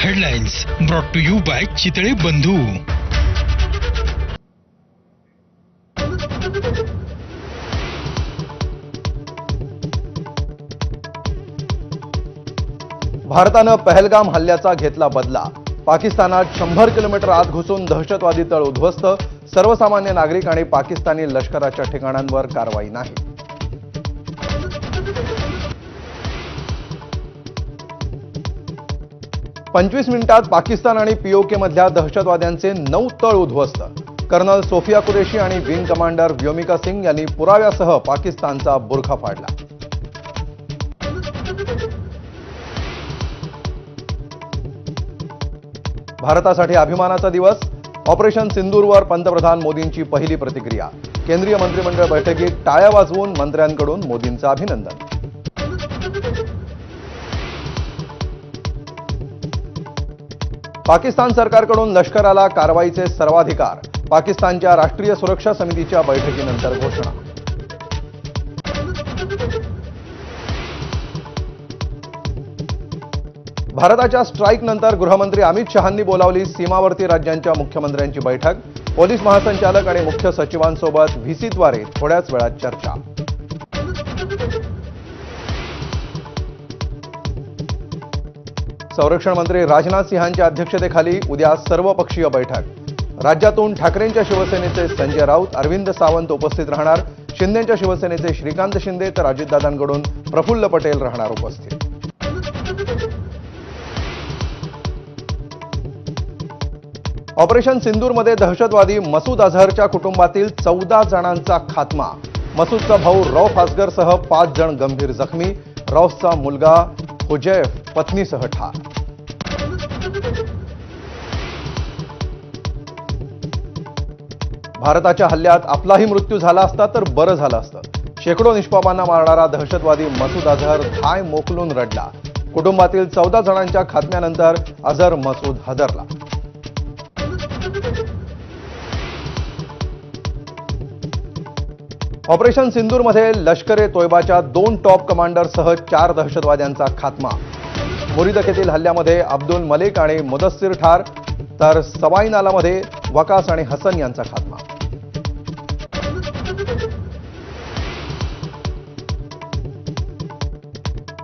Headlines brought to you by Chitale Bandhu. भारतानं पहलगाम हल्ल्याचा घेतला बदला. पाकिस्तानात शंभर किलोमीटर आत घुसून दहशतवादी तळ उद्ध्वस्त. सर्वसामान्य नागरिक आणि पाकिस्तानी लष्कराच्या ठिकाणांवर कारवाई नाही. पंचवीस मिनिटात पाकिस्तान आणि पीओके मधल्या दहशतवाद्यांचे नऊ तळ उद्ध्वस्त. कर्नल सोफिया कुरेशी आणि विंग कमांडर व्योमिका सिंग यांनी पुराव्यासह पाकिस्तानचा बुरखा फाडला. भारतासाठी अभिमानाचा दिवस. ऑपरेशन सिंदूरवर पंतप्रधान मोदींची पहिली प्रतिक्रिया. केंद्रीय मंत्रिमंडळ बैठकीत टाळ्या वाजवून मंत्र्यांकडून मोदींचं अभिनंदन. पाकिस्तान सरकारकडून लष्कराला कारवाईचे सर्वाधिकार पाकिस्तानच्या राष्ट्रीय सुरक्षा समितीच्या बैठकीनंतर घोषणा. भारताच्या स्ट्राईक नंतर गृहमंत्री अमित शहांनी बोलावली सीमावर्ती राज्यांच्या मुख्यमंत्र्यांची बैठक. पोलीस महासंचालक आणि मुख्य सचिवांसोबत व्हीसीद्वारे थोड्याच वेळात चर्चा. संरक्षण मंत्री राजनाथ सिंहांच्या अध्यक्षतेखाली उद्या सर्वपक्षीय बैठक. राज्यातून ठाकरेंच्या शिवसेनेचे संजय राऊत अरविंद सावंत उपस्थित राहणार. शिंदेच्या शिवसेनेचे श्रीकांत शिंदे तर अजितदादांकडून प्रफुल्ल पटेल राहणार उपस्थित. ऑपरेशन सिंदूरमध्ये दहशतवादी मसूद अझहरच्या कुटुंबातील चौदा जणांचा खात्मा. मसूदचा भाऊ रौफ असगरसह पाच जण गंभीर जखमी. रौफचा मुलगा हुजैफ पत्नीसह ठार. भारताच्या हल्ल्यात आपलाही मृत्यू झाला असता तर बरं झालं असतं. शेकडो निष्पापांना मारणारा दहशतवादी मसूद अझहर धाय मोकलून रडला. कुटुंबातील चौदा जणांच्या खात्म्यानंतर अझर मसूद हजरला. ऑपरेशन सिंदूरमध्ये लष्कर ए तोयबाच्या दोन टॉप कमांडरसह चार दहशतवाद्यांचा खात्मा. मुरीदखेतील हल्ल्यामध्ये अब्दुल मलिक आणि मुदस्सिर ठार तर सवाईनालामध्ये वकास आणि हसन यांचा खात्मा.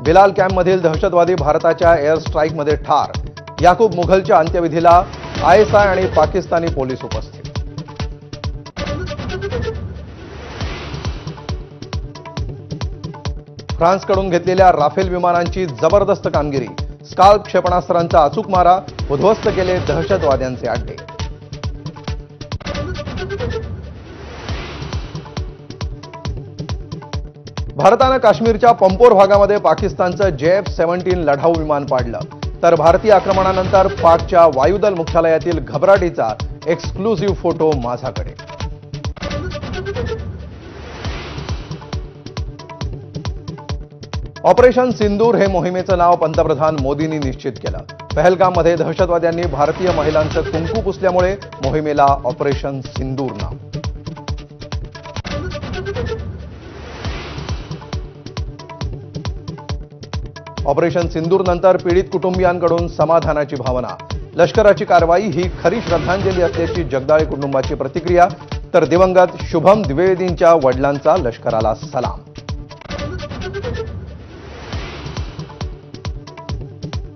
बिलाल कॅम्पमधील दहशतवादी भारताच्या एअर स्ट्राईकमध्ये ठार. याकूब मुघलच्या अंत्यविधीला आयएसआय आणि पाकिस्तानी पोलीस उपस्थित. फ्रान्सकडून घेतलेल्या राफेल विमानांची जबरदस्त कामगिरी. स्काल्प क्षेपणास्त्रांचा अचूक मारा उद्ध्वस्त केले दहशतवाद्यांचे अड्डे. भारतानं काश्मीरच्या पंपोर भागामध्ये पाकिस्तानचं जे एफ सेव्हन्टीन लढाऊ विमान पाडलं. तर भारतीय आक्रमणानंतर पाकच्या वायुदल मुख्यालयातील घबराटीचा एक्सक्लुझिव्ह फोटो माझ्याकडे. ऑपरेशन सिंदूर हे मोहिमेचं नाव पंतप्रधान मोदींनी निश्चित केलं. पहलगाममध्ये दहशतवाद्यांनी भारतीय महिलांचं कुंकू पुसल्यामुळे मोहिमेला ऑपरेशन सिंदूर नाव. ऑपरेशन सिंदूरनंतर पीडित कुटुंबियांकडून समाधानाची भावना. लष्कराची कारवाई ही खरी श्रद्धांजली असल्याची जगदाळे कुटुंबाची प्रतिक्रिया. तर दिवंगत शुभम द्विवेदींच्या वडिलांचा लष्कराला सलाम.